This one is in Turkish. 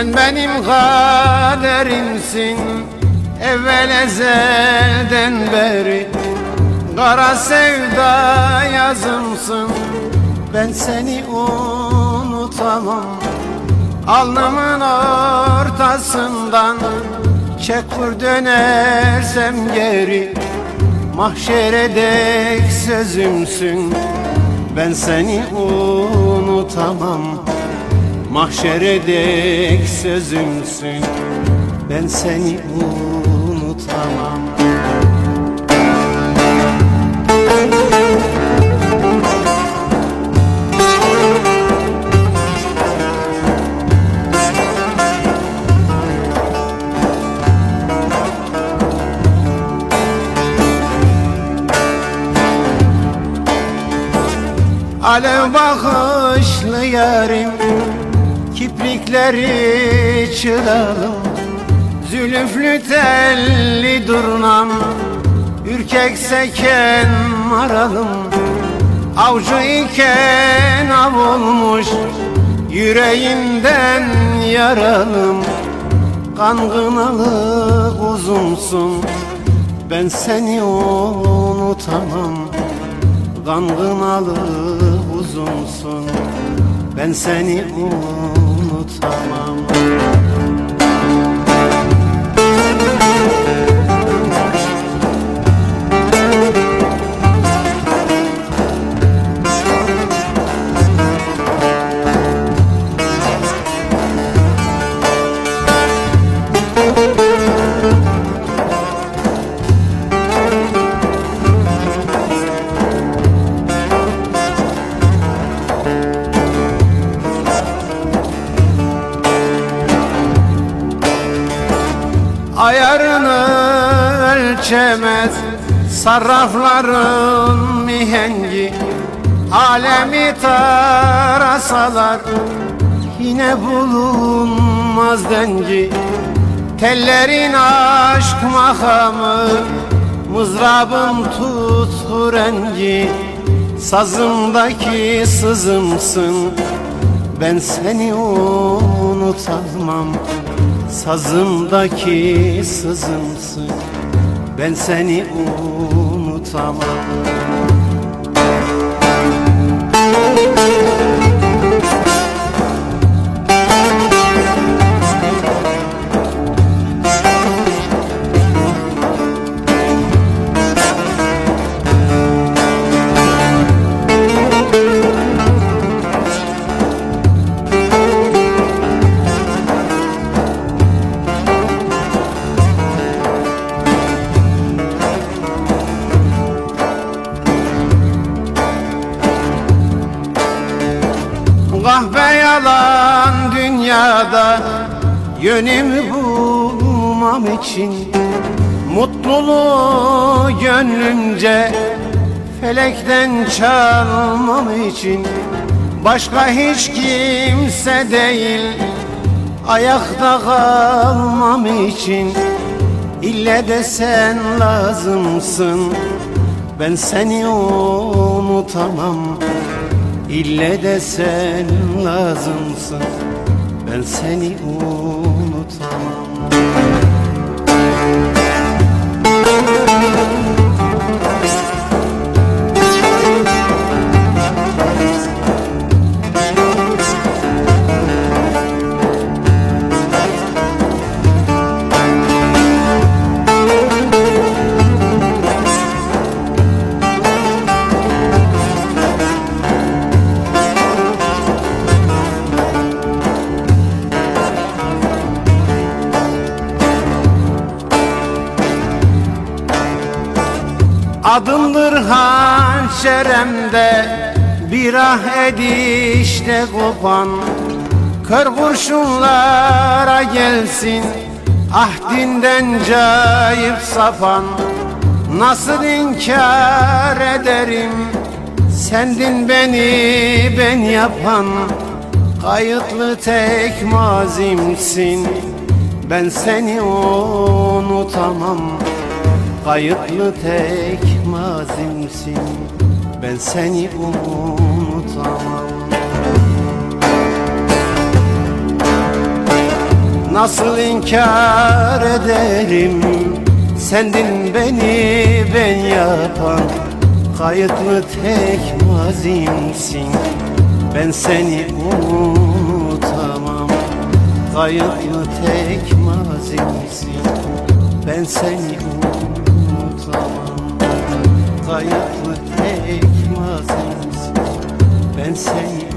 Sen benim kaderimsin. Evvel ezelden beri Kara sevda yazımsın. Ben seni unutamam. Alnımın ortasından Çek vur dönersem geri Mahşere dek sözümsün. Ben seni unutamam Mahşere dek sözümsün Ben seni unutamam. Alev bakışlı yarim Kiprikleri çıralım Zülüflü telli durnam Ürkek seken maralım. Avcı iken av olmuş Yüreğimden yaralım. Kangınalı uzunsun Ben seni unutamam. Kangınalı uzunsun Ben seni unutamam unutamam Ayarını ölçemez. Sarrafların mihengi Alemi tarasalar. Yine bulunmaz dengi. Tellerin aşk makamı Mızrabın tutku rengi. Sazımdaki sızımsın Ben seni unutamam Sazımdaki sızımsın Ben seni unutamam Yönümü bulmam için. Mutluluğu gönlümce Felekten çalmam için. Başka hiç kimse değil Ayakta kalmam için. İlle de sen lazımsın Ben seni unutamam. İlle de sen lazımsın Ben seni unutamam Thank. Adımdır hançeremde Bir ah edişte kopan. Kör kurşunlara gelsin Ahdinden cayıp sapan. Nasıl inkar ederim Sendin beni ben yapan. Kayıtlı tek mazimsin Ben seni unutamam. Kayıtlı tek mazimsin Ben seni unutamam. Nasıl inkar ederim? Sendin beni ben yapan. Kayıtlı tek mazimsin. Ben seni unutamam. Kayıtlı tek mazimsin. Ben seni unutamam Kayıtlı tek mazimsin Ben seni